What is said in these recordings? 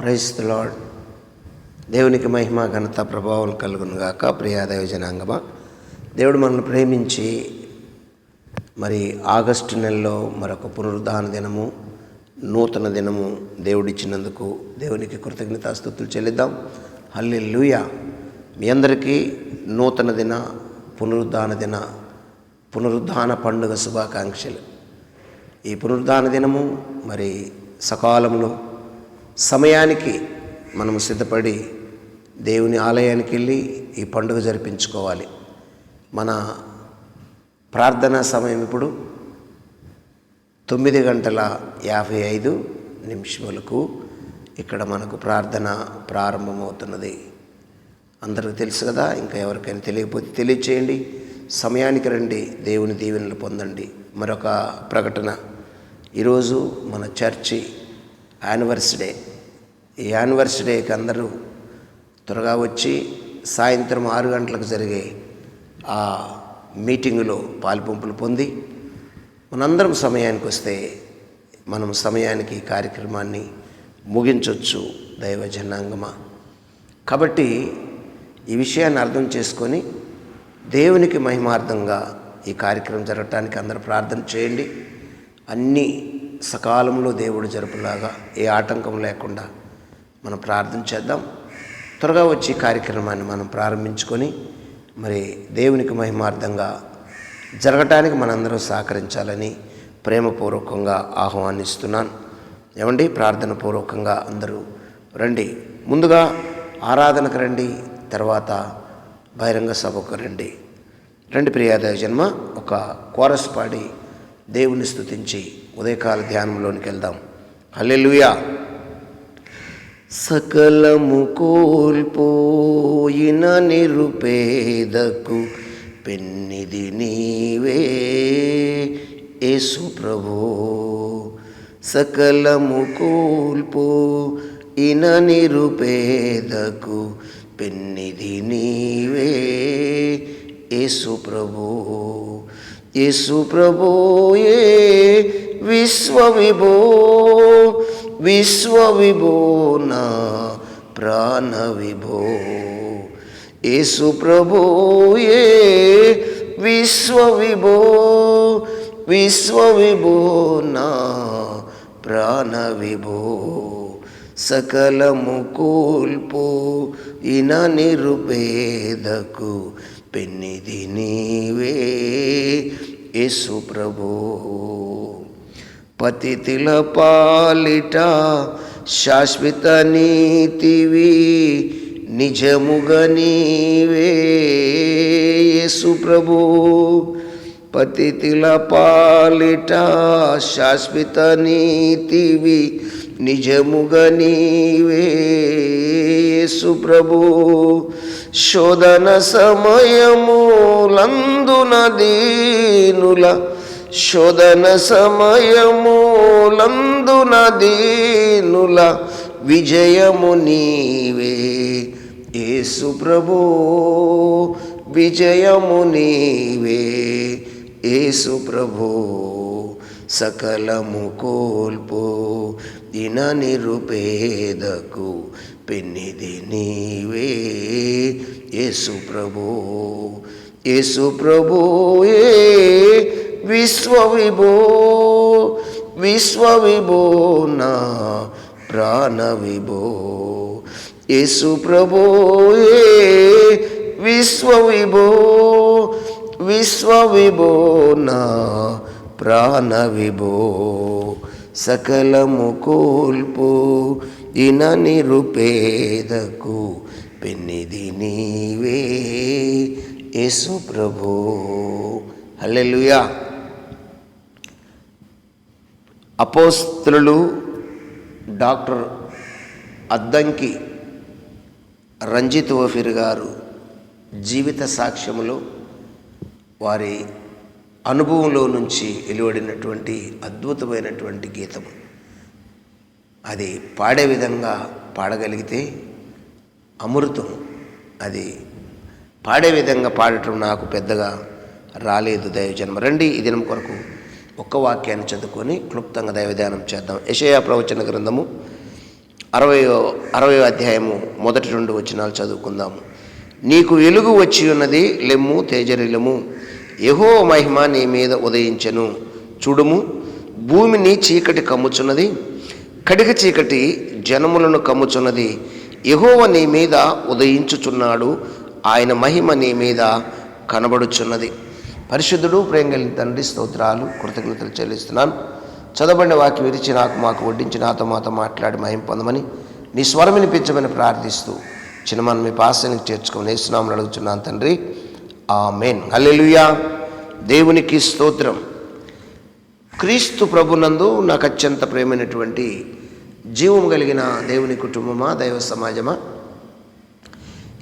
Price lord. దేవునికి మహిమ ఘనత ప్రభావం కలుగును గాక. ప్రియాదైవ జనాంగమా దేవుడు మనల్ని ప్రేమించి మరి ఆగస్టు నెలలో మరొక పునరుద్ధాన దినము నూతన దినము దేవుడిచ్చినందుకు దేవునికి కృతజ్ఞతాస్థుతులు చెల్లిద్దాం. హల్లెలూయా. మీ అందరికీ నూతన దిన పునరుద్ధాన దిన పునరుద్ధాన పండుగ శుభాకాంక్షలు. ఈ పునరుద్ధాన దినము మరి సకాలంలో సమయానికి మనము సిద్ధపడి దేవుని ఆలయానికి వెళ్ళి ఈ పండుగ జరిపించుకోవాలి. మన ప్రార్థనా సమయం ఇప్పుడు తొమ్మిది గంటల యాభై ఐదు నిమిషములకు ఇక్కడ మనకు ప్రార్థన ప్రారంభమవుతున్నది. అందరికీ తెలుసు కదా ఇంకా ఎవరికైనా తెలియకపోతే తెలియచేయండి. సమయానికి రండి దేవుని దీవెనలు పొందండి. మరొక ప్రకటన. ఈరోజు మన చర్చి యానివర్సరీ ఈ యానివర్సరీకి అందరూ త్వరగా వచ్చి సాయంత్రం ఆరు గంటలకు జరిగే ఆ మీటింగులో పాలుపంపులు పొంది మనందరం సమయానికి వస్తే మనం సమయానికి కార్యక్రమాన్ని ముగించవచ్చు దైవ జనాంగమా కాబట్టి ఈ విషయాన్ని అర్థం చేసుకొని దేవునికి మహిమార్థంగా ఈ కార్యక్రమం జరగటానికి అందరూ ప్రార్థన చేయండి. అన్నీ సకాలంలో దేవుడు జరుపులాగా ఏ ఆటంకం లేకుండా మనం ప్రార్థన చేద్దాం. త్వరగా వచ్చి కార్యక్రమాన్ని మనం ప్రారంభించుకొని మరి దేవునికి మహిమార్థంగా జరగటానికి మనందరం సహకరించాలని ప్రేమపూర్వకంగా ఆహ్వానిస్తున్నాను. ఏమండి? ప్రార్థన పూర్వకంగా అందరూ రండి. ముందుగా ఆరాధనకు రండి తర్వాత బహిరంగ సభకు రండి. రండి ప్రియాదయ జన్మ ఒక కోరస్ పాడి దేవుని స్థుతించి ఉదయకాల ధ్యానంలోనికి వెళ్దాం. హల్లెలుయా. సకలము కోల్పోయిన నిరుపేదకు పెన్నిది నీవే. యేసు ప్రభో సకలము కోల్పోయిన నిరుపేదకు పెన్నిది నీవే. యేసు ప్రభో యేసు ప్రభోయే విశ్వవిభో విశ్వవిభో నా ప్రాణ విభో యేసు ప్రభోయే విశ్వవిభో విశ్వవిభో నా ప్రాణ విభో సకలము కోల్పో ఇన నిరుపేదకు పెన్నిది నీవే యేసు ప్రభో పతితిల పాలిట శాశ్వత నీతివి నిజముగ నీవే ప్రభు. పతితిల పాలిట శాశ్వత నీతివి నిజముగ నీవే ప్రభు. శోధన సమయములందున దీనుల శోధన సమయములందున దీనుల విజయము నీవే. యేసు ప్రభు విజయము నీవే. యేసు ప్రభు సకలము కోల్పో దిన నిరుపేదకు పెన్నిది నీవే. యేసు ప్రభు యేసు ప్రభుయే విశ్వవిభో విశ్వవిభో నా ప్రాణ విభో యేసు ప్రభోయే విశ్వవిభో విశ్వవిభో నా ప్రాణ విభో సకలము కోల్పు ఇన నిరుపేదకు పెన్నిది నీవే. యేసు ప్రభో హల్లెలూయా. అపోస్తులు డాక్టర్ అద్దంకి రంజిత్ ఓఫిర్ గారు జీవిత సాక్ష్యములో వారి అనుభవంలో నుంచి వెలువడినటువంటి అద్భుతమైనటువంటి గీతం అది పాడే విధంగా పాడగలిగితే అమృతం. అది పాడే విధంగా పాడటం నాకు పెద్దగా రాలేదు దైవజన్మ. రండి ఈ దినం కొరకు ఒక్క వాక్యాన్ని చదువుకొని క్లుప్తంగా దైవధ్యానం చేద్దాం. యషయా ప్రవచన గ్రంథము అరవయో అరవయో అధ్యాయము మొదటి రెండు వచనాలు చదువుకుందాము. నీకు వెలుగు వచ్చి ఉన్నది లెమ్ము తేజరిలము. యహో మహిమ నీ మీద ఉదయించెను. చూడుము భూమిని చీకటి కమ్ముచున్నది కడిగ చీకటి జనములను కమ్ముచున్నది. యహోవ నీ మీద ఉదయించుచున్నాడు ఆయన మహిమ నీ మీద కనబడుచున్నది. పరిశుద్ధుడు ప్రేమ కలిగిన తండ్రి స్తోత్రాలు కృతజ్ఞతలు చెల్లిస్తున్నాను. చదవబడిన వాక్యం విరిచి నాకు మాకు వడ్డించి నాతో మాతో మాట్లాడి మహిం పొందమని నీ స్వరం వినిపించమని ప్రార్థిస్తూ చిన్నమని మీ పాశానికి చేర్చుకొని నేస్తున్నామని అడుగుతున్నాను తండ్రి. ఆ మెయిన్ హల్లెలూయా. దేవునికి స్తోత్రం. క్రీస్తు ప్రభునందు నాకు అత్యంత ప్రేమైనటువంటి జీవం కలిగిన దేవుని కుటుంబమా దైవ సమాజమా?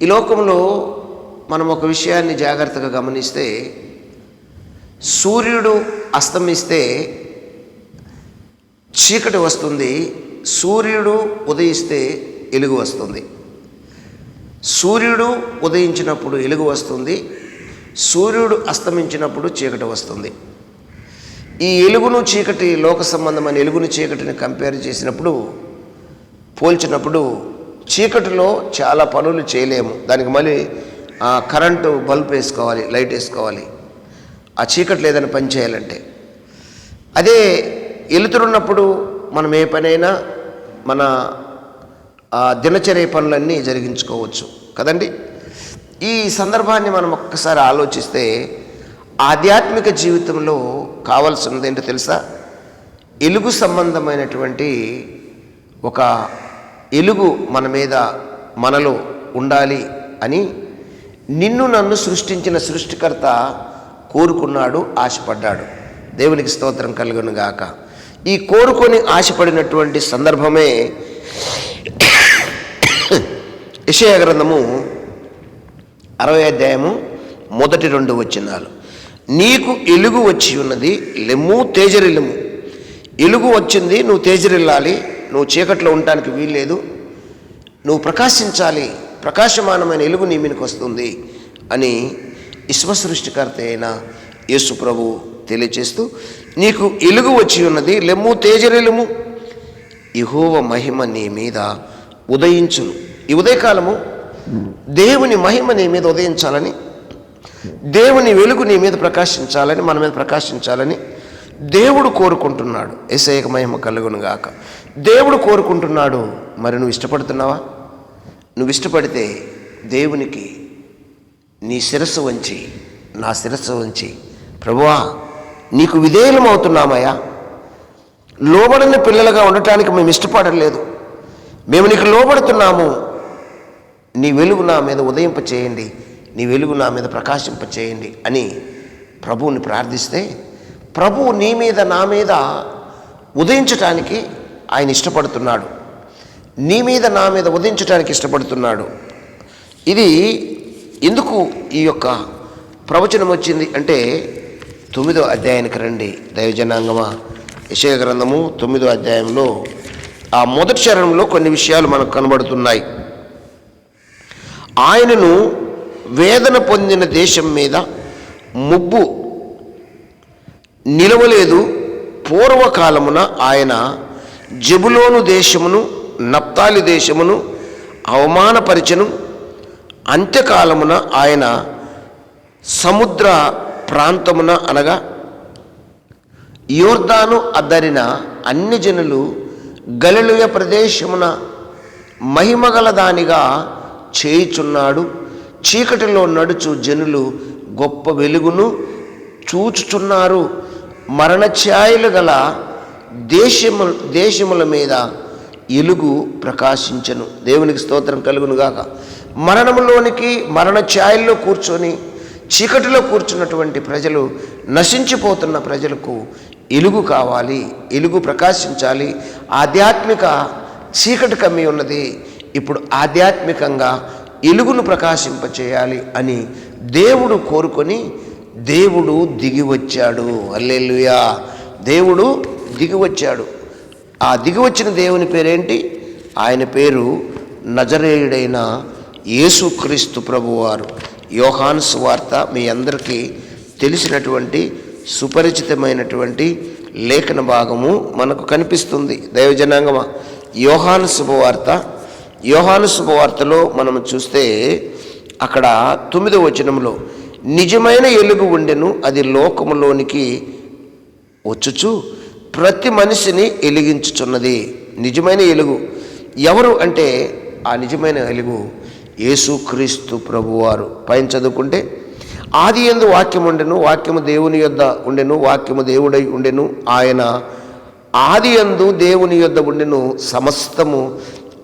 ఈ లోకంలో మనం ఒక విషయాన్ని జాగ్రత్తగా గమనిస్తే సూర్యుడు అస్తమిస్తే చీకటి వస్తుంది సూర్యుడు ఉదయిస్తే ఎలుగు వస్తుంది. సూర్యుడు ఉదయించినప్పుడు ఎలుగు వస్తుంది సూర్యుడు అస్తమించినప్పుడు చీకటి వస్తుంది. ఈ ఎలుగును చీకటి లోక సంబంధమైన ఎలుగును చీకటిని కంపేర్ చేసినప్పుడు పోల్చినప్పుడు చీకటిలో చాలా పనులు చేయలేము. దానికి మళ్ళీ కరెంటు బల్బ్ వేసుకోవాలి లైట్ వేసుకోవాలి. ఆ చీకటి లేదని పని చేయాలంటే. అదే వెలుతురున్నప్పుడు మనం ఏ పనైనా మన దినచర్య పనులన్నీ జరిగించుకోవచ్చు. కదండి? ఈ సందర్భాన్ని మనం ఒక్కసారి ఆలోచిస్తే ఆధ్యాత్మిక జీవితంలో కావాల్సినది ఏంటో తెలుసా? ఎలుగు సంబంధమైనటువంటి ఒక ఎలుగు మన మీద మనలో ఉండాలి అని నిన్ను నన్ను సృష్టించిన సృష్టికర్త కోరుకున్నాడు ఆశపడ్డాడు. దేవునికి స్తోత్రం కలుగును గాక. ఈ కోరుకొని ఆశపడినటువంటి సందర్భమే ఇషయ గ్రంథము అరవై అధ్యాయము మొదటి రెండు వచ్చినాలు నీకు ఎలుగు వచ్చి ఉన్నది లెమ్ము తేజరిల్లుము. ఎలుగు వచ్చింది నువ్వు తేజరిల్లాలి నువ్వు చీకట్లో ఉండటానికి వీల్లేదు. నువ్వు ప్రకాశించాలి ప్రకాశమానమైన ఎలుగు నీ మీదకి వస్తుంది అని విశ్వసృష్టికర్త అయిన యేసు ప్రభు తెలియచేస్తూ నీకు ఎలుగు వచ్చి ఉన్నది లెమ్ము తేజరెలుము ఇహోవ మహిమ నీ మీద ఉదయించును. ఈ ఉదయకాలము దేవుని మహిమ నీ మీద ఉదయించాలని దేవుని వెలుగు నీ మీద ప్రకాశించాలని మన మీద ప్రకాశించాలని దేవుడు కోరుకుంటున్నాడు. ఏసైక మహిమ కలుగును గాక. దేవుడు కోరుకుంటున్నాడు. మరి నువ్వు ఇష్టపడుతున్నావా? నువ్వు ఇష్టపడితే దేవునికి నీ శిరస్సు వంచి నా శిరస్సు వంచి ప్రభువా నీకు విధేయులం అవుతున్నామయ్యా లోబడిన పిల్లలుగా ఉండటానికి మేము ఇష్టపడలేదు. మేము నీకు లోబడుతున్నాము. నీ వెలుగు నా మీద ఉదయింప చేయండి. నీ వెలుగు నా మీద ప్రకాశింప చేయండి అని ప్రభువుని ప్రార్థిస్తే ప్రభువు నీ మీద నా మీద ఉదయించటానికి ఆయన ఇష్టపడుతున్నాడు. నీ మీద నా మీద ఉదయించటానికి ఇష్టపడుతున్నాడు. ఇది ఎందుకు ఈ యొక్క ప్రవచనం వచ్చింది అంటే తొమ్మిదో అధ్యాయానికి రండి దైవజనాంగమా. యశయ గ్రంథము తొమ్మిదో అధ్యాయంలో ఆ మొదటి చరణంలో కొన్ని విషయాలు మనకు కనబడుతున్నాయి. ఆయనను వేదన పొందిన దేశం మీద ముబ్బు నిలవలేదు. పూర్వకాలమున ఆయన జబులోను దేశమును నప్తాలి దేశమును అవమానపరిచను. అంత్యకాలమున ఆయన సముద్ర ప్రాంతమున అనగా యోర్దాను అద్దరిన అన్ని జనులు గలిలుయ ప్రదేశమున మహిమగల దానిగా చేయుచున్నాడు. చీకటిలో నడుచు జనులు గొప్ప వెలుగును చూచుచున్నారు. మరణఛాయలు గల దేశము దేశముల మీద ఎలుగు ప్రకాశించను. దేవునికి స్తోత్రం కలుగునుగాక. మరణములోనికి మరణ ఛాయల్లో కూర్చొని చీకటిలో కూర్చున్నటువంటి ప్రజలు నశించిపోతున్న ప్రజలకు ఎలుగు కావాలి ఎలుగు ప్రకాశించాలి. ఆధ్యాత్మిక చీకటి కమ్మి ఉన్నది. ఇప్పుడు ఆధ్యాత్మికంగా ఎలుగును ప్రకాశింపచేయాలి అని దేవుడు కోరుకొని దేవుడు దిగి వచ్చాడు. అల్లెలుయా దేవుడు దిగి వచ్చాడు. ఆ దిగి వచ్చిన దేవుని పేరేంటి? ఆయన పేరు నజరేయుడైన యేసుక్రీస్తు ప్రభువారు. యోహాను సువార్త మీ అందరికీ తెలిసినటువంటి సుపరిచితమైనటువంటి లేఖన భాగము మనకు కనిపిస్తుంది. దైవజనాంగమా? యోహాను శుభవార్త. యోహాను శుభవార్తలో మనం చూస్తే అక్కడ తొమ్మిదో వచనంలో నిజమైన ఎలుగు ఉండెను అది లోకములోనికి వచ్చుచు ప్రతి మనిషిని ఎలిగించుచున్నది. నిజమైన ఎలుగు. ఎవరు అంటే ఆ నిజమైన ఎలుగు? యేసుక్రీస్తు ప్రభువారు. పైన చదువుకుంటే ఆది ఎందు వాక్యం ఉండెను వాక్యము దేవుని యొద్ద ఉండెను వాక్యము దేవుడై ఉండెను ఆయన ఆది ఎందు దేవుని యొద్ద ఉండెను సమస్తము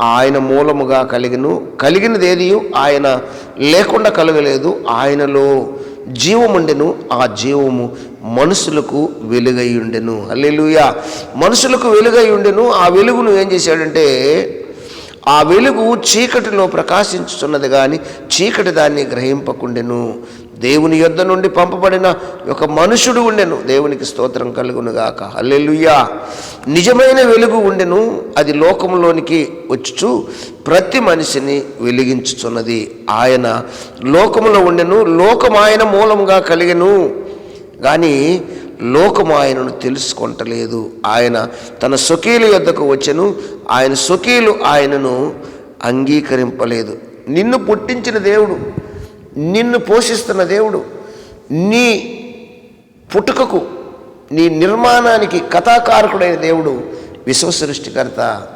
ఆయన మూలముగా కలిగిను. కలిగినది ఏది ఆయన లేకుండా కలగలేదు ఆయనలో జీవముండెను ఆ జీవము మనుషులకు వెలుగై ఉండెను. అల్లెలుయా మనుషులకు వెలుగై ఉండెను ఆ వెలుగును ఏం చేశాడంటే ఆ వెలుగు చీకటిలో ప్రకాశించుతున్నది కానీ చీకటి దాన్ని గ్రహింపకుండెను. దేవుని యొద్ద నుండి పంపబడిన ఒక మనుషుడు ఉండెను. దేవునికి స్తోత్రం కలుగునుగాక హల్లెలూయా. నిజమైన వెలుగు ఉండెను. అది లోకంలోనికి వచ్చుచు ప్రతి మనిషిని వెలిగించుచున్నది. ఆయన లోకములో ఉండెను. లోకం ఆయన మూలముగా కలిగెను. కానీ లోకము ఆయనను తెలుసుకొంటలేదు. ఆయన తన స్వకీలు యొద్దకు వచ్చను. ఆయన స్వకీలు ఆయనను అంగీకరింపలేదు. నిన్ను పుట్టించిన దేవుడు నిన్ను పోషిస్తున్న దేవుడు నీ పుట్టుకకు నీ నిర్మాణానికి కథాకారకుడైన దేవుడు విశ్వ సృష్టికర్త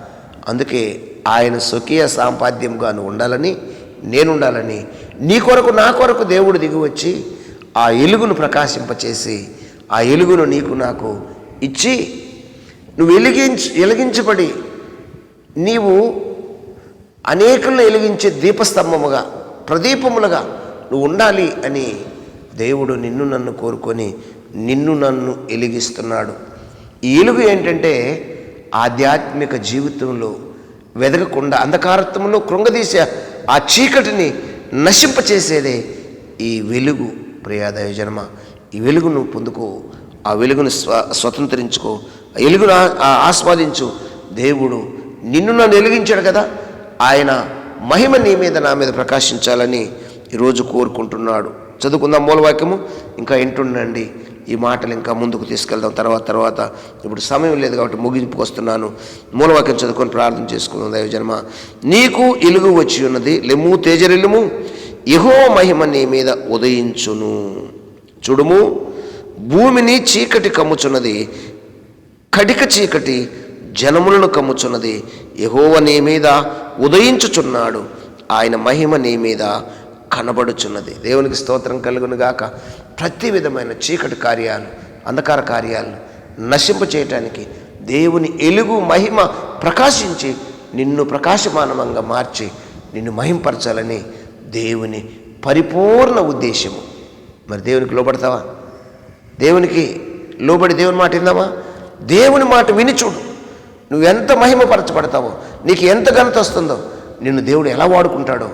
అందుకే ఆయన స్వకీయ సాంపాద్యంగాను ఉండాలని నేను ఉండాలని నీ కొరకు నా కొరకు దేవుడు దిగివచ్చి ఆ ఎలుగును ప్రకాశింపచేసి ఆ ఎలుగును నీకు నాకు ఇచ్చి నువ్వు వెలిగించి వెలిగించబడి నీవు అనేకులను వెలిగించే దీపస్తంభముగా ప్రదీపములుగా నువ్వు ఉండాలి అని దేవుడు నిన్ను నన్ను కోరుకొని నిన్ను నన్ను వెలిగిస్తున్నాడు ఈ వెలుగు ఏంటంటే ఆధ్యాత్మిక జీవితంలో వెదగకుండా అంధకారత్వంలో కృంగదీసే ఆ చీకటిని నశింపచేసేదే ఈ వెలుగు ప్రియాదయ జన్మ ఈ వెలుగును పొందుకో ఆ వెలుగును స్వ స్వతంత్రించుకో ఆ వెలుగును ఆ- ఆస్వాదించు. దేవుడు నిన్ను నన్ను వెలిగించాడు కదా. ఆయన మహిమ నీ మీద నా మీద ప్రకాశించాలని ఈరోజు కోరుకుంటున్నాడు. చదువుకుందాం మూలవాక్యము. ఇంకా వింటుండండి. ఈ మాటలు ఇంకా ముందుకు తీసుకెళ్దాం. తర్వాత తర్వాత ఇప్పుడు సమయం లేదు కాబట్టి ముగింపుకు వస్తున్నాను. మూలవాక్యం చదువుకొని ప్రార్థన చేసుకుందాం. దైవజన్మ నీకు ఎలుగు వచ్చి ఉన్నది లెమ్ము తేజరిల్లుము. ఇహో మహిమ నీ మీద ఉదయించును. చూడుము భూమిని చీకటి కమ్ముచున్నది కటిక చీకటి జనములను కమ్ముచున్నది. యహోవ నీ మీద ఉదయించుచున్నాడు ఆయన మహిమ నీ మీద కనబడుచున్నది. దేవునికి స్తోత్రం కలుగునుగాక. ప్రతి విధమైన చీకటి కార్యాలు అంధకార కార్యాలను నశింప చేయటానికి దేవుని ఎలుగు మహిమ ప్రకాశించి నిన్ను ప్రకాశమానమంగా మార్చి నిన్ను మహింపరచాలని దేవుని పరిపూర్ణ ఉద్దేశము. మరి దేవునికి లోపడతావా దేవునికి లోబడి దేవుని మాట విందామా? దేవుని మాట విని చూడు. నువ్వు ఎంత మహిమపరచబడతావో నీకు ఎంత ఘనత వస్తుందో నిన్ను దేవుడు ఎలా వాడుకుంటాడో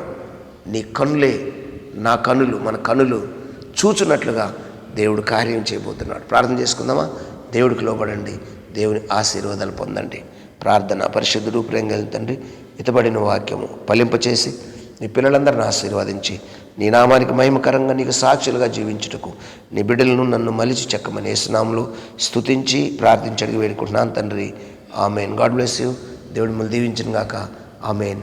నీ కనులే నా కనులు మన కనులు చూచున్నట్లుగా దేవుడు కార్యం చేయబోతున్నాడు. ప్రార్థన చేసుకుందామా? దేవుడికి లోబడండి. దేవుని ఆశీర్వాదాలు పొందండి. ప్రార్థన పరిశుద్ధ ప్రేంగల తండ్రి ఇతబడిన వాక్యము ఫలింపచేసి నీ పిల్లలందరిని ఆశీర్వదించి నీ నామానికి మహిమకరంగా నీకు సాక్షులుగా జీవించుటకు నీ బిడ్డలను నన్ను మలిచి చెక్కమని వేసునాములు స్థుతించి ప్రార్థించడానికి వేడుకుంటున్నాను తండ్రి. ఆమెన్. God bless you. దేవుడు మళ్ళీ దీవించిన గాక ఆమెన్.